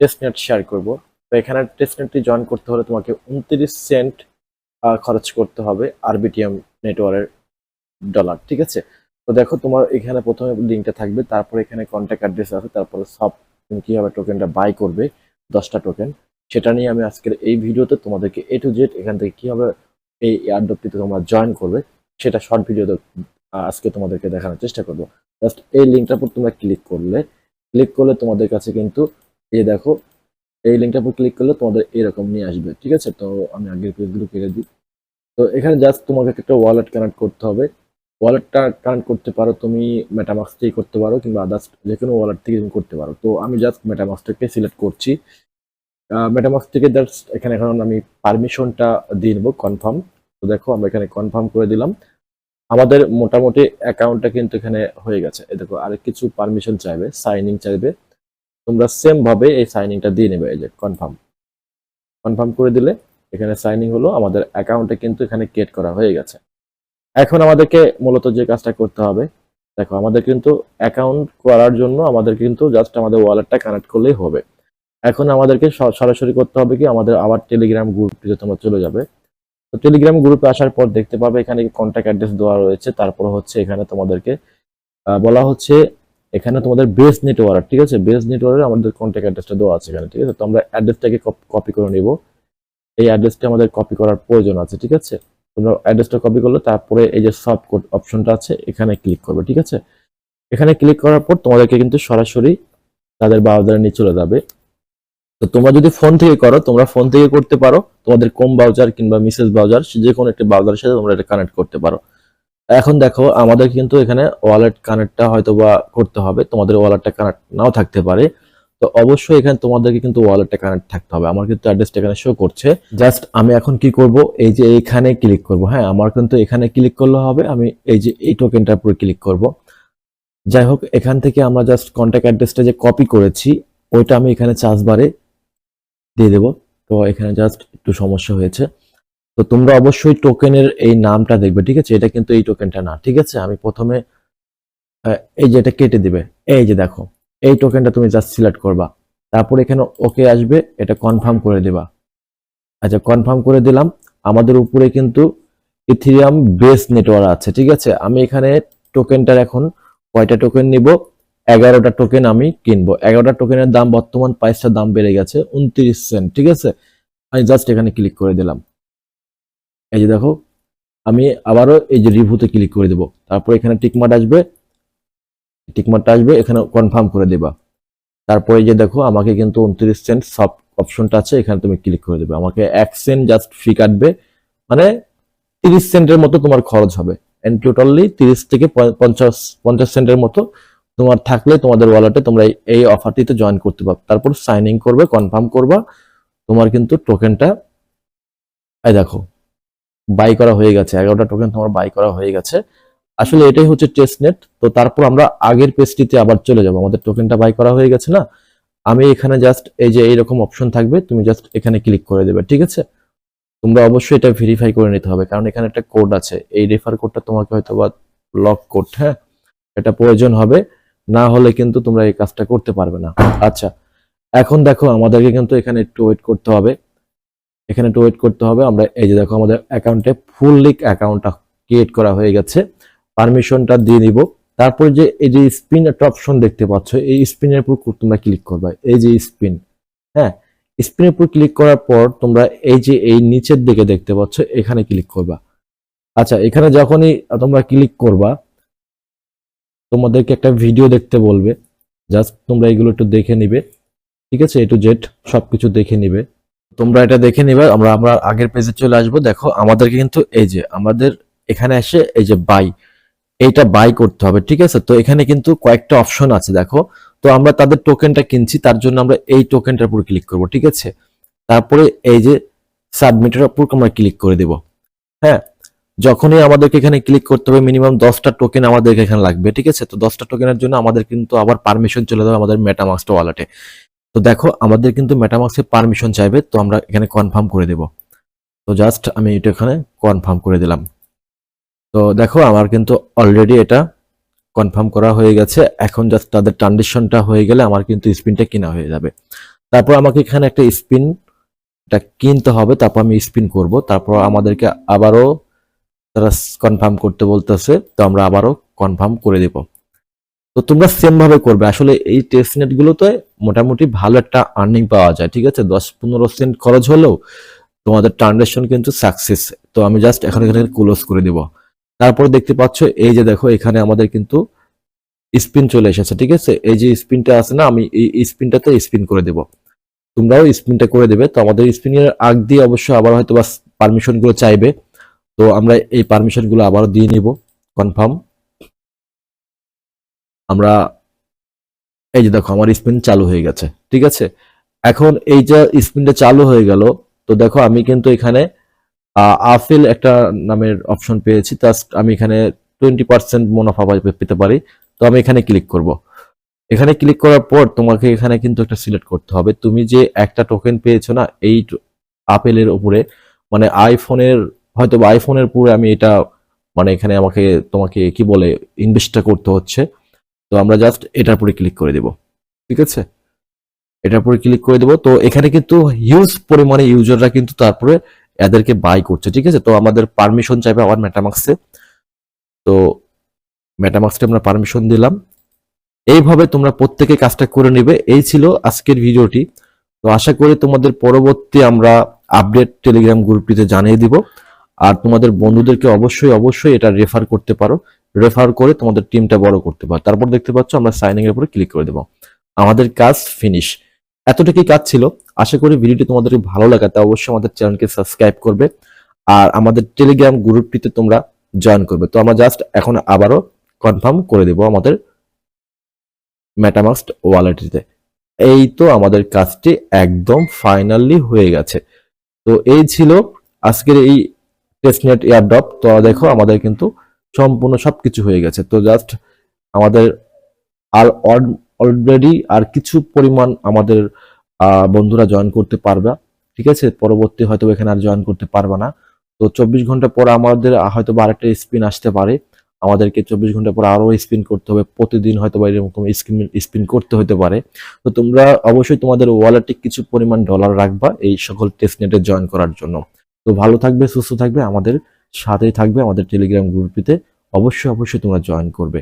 Testnet share করব। তো এখানে টেস্টনেটটি জয়েন করতে হলে তোমাকে উনত্রিশ সেন্ট খরচ করতে হবে আরবিটিএম নেটওয়ার্কের ডলার ঠিক আছে? তো দেখো তোমার এখানে প্রথমে লিঙ্কটা থাকবে, তারপরে এখানে কন্ট্যাক্ট অ্যাড্রেস আছে, তারপরে সব তুমি কীভাবে টোকেনটা বাই করবে, দশটা টোকেন সেটা নিয়ে আমি আজকের এই ভিডিওতে তোমাদেরকে এ টু জেড এখান থেকে কীভাবে এই এয়ারড্রপটিতে তোমরা জয়েন করবে, সেটা শর্ট ভিডিওতে আজকে তোমাদেরকে দেখানোর চেষ্টা করব। জাস্ট এই লিঙ্কটার উপর তোমরা ক্লিক করলে ক্লিক করলে তোমাদের কাছে কিন্তু এই দেখো, এই লিঙ্কটার উপর ক্লিক করলে তোমাদের এরকম নিয়ে আসবে, ঠিক আছে? তো আমি আগের পেজগুলো কেটে দিই। তো এখানে জাস্ট তোমাকে একটা ওয়ালেট কানেক্ট করতে হবে। ওয়ালেটটা কানেক্ট করতে পারো তুমি মেটামাক্স থেকে করতে পারো কিংবা আদার্স যে কোনো ওয়ালেট থেকে তুমি করতে পারো। তো আমি জাস্ট মেটামাক্সটাকে সিলেক্ট করছি। মেটামাক্স থেকে জাস্ট এখানে এখন আমি পারমিশনটা দিয়ে নেব কনফার্ম তো দেখো, আমরা এখানে কনফার্ম করে দিলাম। আমাদের মোটামুটি অ্যাকাউন্টটা কিন্তু এখানে হয়ে গেছে। এই দেখো, আরেক কিছু পারমিশন চাইবে সাইনিং চাইবে। তোমরা সেম ভাবে এই সাইনিংটা দিয়ে নেবে, এই যে কনফার্ম কনফার্ম করে দিলে এখানে সাইনিং হলো, আমাদের অ্যাকাউন্টে কিন্তু এখানে ক্রিয়েট করা হয়ে গেছে। এখন আমাদেরকে মূলত যে কাজটা করতে হবে, দেখো, আমাদের কিন্তু অ্যাকাউন্ট করার জন্য আমাদের কিন্তু জাস্ট আমাদের ওয়ালেটটা কানেক্ট করলেই হবে। এখন আমাদেরকে সরাসরি করতে হবে কি, আমাদের আবার টেলিগ্রাম গ্রুপটিতে তোমরা চলে যাবে। তো টেলিগ্রাম গ্রুপে আসার পর দেখতে পাবে এখানে কন্ট্যাক্ট অ্যাড্রেস দেওয়া রয়েছে। তারপর হচ্ছে এখানে তোমাদেরকে বলা হচ্ছে এখানে তোমাদের বেস নেটওয়ার্ক ঠিক আছে? বেস নেটওয়ার্কের আমাদের কন্ট্যাক্ট অ্যাড্রেসটা দেওয়া আছে এখানে, ঠিক আছে? তো আমরা অ্যাড্রেসটাকে কপি করে নিব। এই অ্যাড্রেসটা আমাদের কপি করার প্রয়োজন আছে, ঠিক আছে? তোমরা অ্যাড্রেসটা কপি করলে তারপরে এই যে সব কোড অপশনটা আছে, এখানে ক্লিক করবে, ঠিক আছে? এখানে ক্লিক করার পর তোমাদেরকে কিন্তু সরাসরি তাদের ব্রাউজারে নিয়ে চলে যাবে। তো তোমরা যদি ফোন থেকে করো, তোমরা ফোন থেকে করতে পারো। তোমাদের কোম ব্রাউজার কিংবা মিসেস ব্রাউজার যে কোনো একটা ব্রাউজারের সাথে তোমরা এটা কানেক্ট করতে পারো। এখন দেখো, আমাদের কিন্তু এখানে ওয়ালেট কানেক্টটা হয়তো বা করতে হবে। তোমাদের ওয়ালেটটা কানেক্ট নাও থাকতে পারে। তো অবশ্যই এখানে তোমাদেরকে কিন্তু ওয়ালেটটা কানেক্ট থাকতে হবে। আমার কিন্তু অ্যাড্রেসটা এখানে শো করছে। জাস্ট আমি এখন কি করব? এই যে এইখানে ক্লিক করব। হ্যাঁ আমার কিন্তু এখানে ক্লিক করলে হবে। আমি এই যে এই টোকেনটার উপর ক্লিক করব। যাই হোক, এখান থেকে আমরা জাস্ট কন্ট্যাক্ট অ্যাড্রেসটা যে কপি করেছি, ওইটা আমি এখানে চার্জ বারে দিয়ে দেবো। তো এখানে জাস্ট একটু সমস্যা হয়েছে। তো তোমরা অবশ্যই টোকেনের এই নামটা দেখবে, ঠিক আছে? এটা কিন্তু এই টোকেনটা না, ঠিক আছে? আমি প্রথমে এই যে এটা কেটে দিবে। এই যে দেখো, এই টোকেনটা তুমি জাস্ট সিলেক্ট করবা। তারপর এখানে ওকে আসবে, এটা কনফার্ম করে দিবা। আচ্ছা কনফার্ম করে দিলাম। আমাদের উপরে কিন্তু ইথিরিয়াম বেস নেটওয়ার্ক আছে, ঠিক আছে? আমি এখানে টোকেনটার এখন কয়টা টোকেন নিব? এগারোটা টোকেন আমি কিনবো। এগারোটা টোকেনের দাম বর্তমান প্রাইসটার দাম বেড়ে গেছে উনত্রিশ সেন্ট ঠিক আছে? আমি জাস্ট এখানে ক্লিক করে দিলাম। এই যে দেখো, আমি আবারও এই যে রিভিউতে ক্লিক করে দেবো। তারপর এখানে টিকমার্ট আসবে। টিকমার্টটা আসবে, এখানে কনফার্ম করে দেবা। তারপরে যে দেখো, আমাকে কিন্তু উনত্রিশ সেন্ট সব অপশনটা আছে, এখানে তুমি ক্লিক করে দেবে। আমাকে এক সেন্ট জাস্ট ফি কাটবে মানে তিরিশ সেন্টের মতো তোমার খরচ হবে। এন্ড টোটালি তিরিশ থেকে পঞ্চাশ পঞ্চাশ সেন্টের মতো তোমার থাকলে তোমাদের ওয়ালেটে তোমরা এই- অফারটিতে জয়েন করতে পারবে। তারপর সাইন ইন করবে কনফার্ম করবা। তোমার কিন্তু টোকেনটা এই দেখো বাই করা হয়ে গেছে। এগারোটা টোকেন তোমার বাই করা হয়ে গেছে। আসলে এটাই হচ্ছে টেস্ট নেট তো তারপর আমরা আগের পেজটিতে আবার চলে যাব। আমাদের টোকেনটা বাই করা হয়ে গেছে না? আমি এখানে জাস্ট এই যে এইরকম অপশন থাকবে, তুমি জাস্ট এখানে ক্লিক করে দেবে, ঠিক আছে? তোমরা অবশ্যই এটা ভেরিফাই করে নিতে হবে, কারণ এখানে একটা কোড আছে। এই রেফার কোডটা তোমাকে হয়তো বা লক কোড হ্যাঁ? এটা প্রয়োজন হবে। না হলে কিন্তু তোমরা এই কাজটা করতে পারবে না। আচ্ছা এখন দেখো আমাদেরকে কিন্তু এখানে একটু ওয়েট করতে হবে। এখানে একটু ওয়েট করতে হবে। আমরা এই যে দেখো আমাদের অ্যাকাউন্টে ফুল লিক অ্যাকাউন্টটা ক্রিয়েট করা হয়ে গেছে। পারমিশনটা দিয়ে দিব তারপর যে এই যে স্পিন একটা অপশন দেখতে পাচ্ছ, এই স্পিনের উপর তোমরা ক্লিক করবে। এই যে স্পিন হ্যাঁ? স্পিনের উপর ক্লিক করার পর তোমরা এই যে এই নিচের দিকে দেখতে পাচ্ছ, এখানে ক্লিক করবা। আচ্ছা এখানে যখনই তোমরা ক্লিক করবা তোমাদেরকে একটা ভিডিও দেখতে বলবে। জাস্ট তোমরা এগুলো একটু দেখে নিবে। ঠিক আছে? এ টু জেড সবকিছু দেখে নিবে। তোমরা এটা দেখে নিবে। আমরা আমরা আগের পেজে চলে আসব। দেখো, আমাদেরকে কিন্তু এই যে, আমাদের এখানে এসে এই যে বাই এইটা বাই করতে হবে। ঠিক আছে? তো এখানে কিন্তু কয়েকটা অপশন আছে, দেখো। তো আমরা তাদের টোকেনটা কিনছি, তার জন্য আমরা এই টোকেনটার উপর ক্লিক করব। ঠিক আছে? তারপরে এই যে সাবমিটের উপর আমরা ক্লিক করে দেব। হ্যাঁ? যখনই আমাদেরকে এখানে ক্লিক করতে হবে মিনিমাম দশটা টোকেন আমাদেরকে এখানে লাগবে, ঠিক আছে? তো দশটা টোকেনের জন্য আমাদের কিন্তু আবার পারমিশন চলে যাবে আমাদের মেটামাক্স ওয়ালেটে তো দেখো, আমাদের কিন্তু মেটামাক্সে পারমিশন চাইবে, তো আমরা এখানে কনফার্ম করে দেব। তো জাস্ট আমি এটা এখানে কনফার্ম করে দিলাম। তো দেখো, আমার কিন্তু অলরেডি এটা কনফার্ম করা হয়ে গেছে। এখন জাস্ট তাদের ট্রানজেকশনটা হয়ে গেলে আমার কিন্তু স্পিনটা কেনা হয়ে যাবে। তারপর আমাকে এখানে একটা স্পিন এটা কিনতে হবে, তারপর আমি স্পিন করব। তারপর আমাদেরকে আবারও তারা কনফার্ম করতে বলতেছে, তো আমরা আবারও কনফার্ম করে দেব। তো তোমরা সেম ভাবে করবে। আসলে এই টেস্ট নেট গুলোতে মোটামুটি ভালো একটা আর্নিং পাওয়া যায়, ঠিক আছে? দশ পনেরো সেন্ট খরচ হলেও তোমাদের ট্রানজাকশন কিন্তু সাকসেস তো আমি জাস্ট এখন এখানে ক্লোজ করে দিব। তারপর দেখতে পাচ্ছ, এই যে দেখো, এখানে আমাদের কিন্তু স্পিন চলে এসেছে, ঠিক আছে? এই যে স্পিনটা আছে না, আমি এই স্পিনটাতে স্পিন করে দেব। তোমরাও স্পিনটা করে দেবে। তো আমাদের স্পিনের আগ দিয়ে অবশ্যই আবার হয়তো বা পারমিশনগুলো চাইবে। তো আমরা এই পারমিশনগুলো আবারও দিয়ে নিব কনফার্ম আমরা, এই যে দেখো, আমার স্পিন চালু হয়ে গেছে, ঠিক আছে? এখন এই যে স্পিনটা চালু হয়ে গেল, তো দেখো আমি কিন্তু এখানে আফেল একটা নামের অপশন পেয়েছি তা আমি এখানে টোয়েন্টি পার্সেন্ট মুনাফা পেতে পারি। তো আমি এখানে ক্লিক করব। এখানে ক্লিক করার পর তোমাকে এখানে কিন্তু একটা সিলেক্ট করতে হবে। তুমি যে একটা টোকেন পেয়েছ না, এই আপেলের উপরে মানে আইফোনের হয়তো আইফোনের পুরো আমি এটা মানে এখানে আমাকে, তোমাকে কি বলে ইনভেস্টটা করতে হচ্ছে। তো আমরা জাস্ট এটার উপরে ক্লিক করে দেব। ঠিক আছে? এটার উপরে ক্লিক করে দেবো। তো এখানে কিন্তু হিউজ পরিমাণে ইউজাররা কিন্তু তারপরে এদেরকে বাই করছে। ঠিক আছে? তো আমাদের পারমিশন চাইবে আবার মেটামাক্সে তো মেটামাক্সে আমরা পারমিশন দিলাম। এইভাবে তোমরা প্রত্যেকে কাজটা করে নেবে। এই ছিল আজকের ভিডিওটি। তো আশা করি তোমাদের পরবর্তী আমরা আপডেট টেলিগ্রাম গ্রুপটিতে জানিয়ে দিব। আর তোমাদের বন্ধুদেরকে অবশ্যই অবশ্যই এটা রেফার করতে পারো। রেফার করে তোমাদের টিমটা বড় করতে পারো। তারপর দেখতে পাচ্ছ আমরা সাইনিং এর উপরে ক্লিক করে দেবো। আমাদের কাজ ফিনিশ এতটুকুই কাজ ছিল। আশা করি ভিডিওটি তোমাদের ভালো লাগাতে অবশ্যই আমাদের চ্যানেলকে সাবস্ক্রাইব করবে। আর আমাদের টেলিগ্রাম গ্রুপটিতে তোমরা জয়েন করবে। তো আমরা জাস্ট এখন আবারও কনফার্ম করে দেব আমাদের মেটামাক্সড ওয়ালেটটিতে এই তো আমাদের কাজটি একদম ফাইনালি হয়ে গেছে। তো এই ছিল আজকের এই টেস্টনেট এয়ারড্রপ তো দেখো আমাদের কিন্তু সম্পূর্ণ সবকিছু হয়ে গেছে। তো জাস্ট আমাদের আর অলরেডি আর কিছু পরিমাণ আমাদের বন্ধুরা জয়েন করতে পারবে। ঠিক আছে? পরবর্তী হয়তো এখানে আর জয়েন করতে পারবে না। তো চব্বিশ ঘণ্টা পর আমাদের হয়তো বা আরেকটা স্পিন আসতে পারে। আমাদেরকে চব্বিশ ঘণ্টা পর আরও স্পিন করতে হবে। প্রতিদিন হয়তো বা এরকম স্পিন স্পিন করতে হতে পারে। তো তোমরা অবশ্যই তোমাদের ওয়ালেটে কিছু পরিমাণ ডলার রাখবা এই সকল টেস্টনেটে জয়েন করার জন্য। তো ভালো থাকবে, সুস্থ থাকবে, আমাদের সাথেই থাকবে আমাদের টেলিগ্রাম গ্রুপটিতে অবশ্যই অবশ্যই তোমরা জয়েন করবে।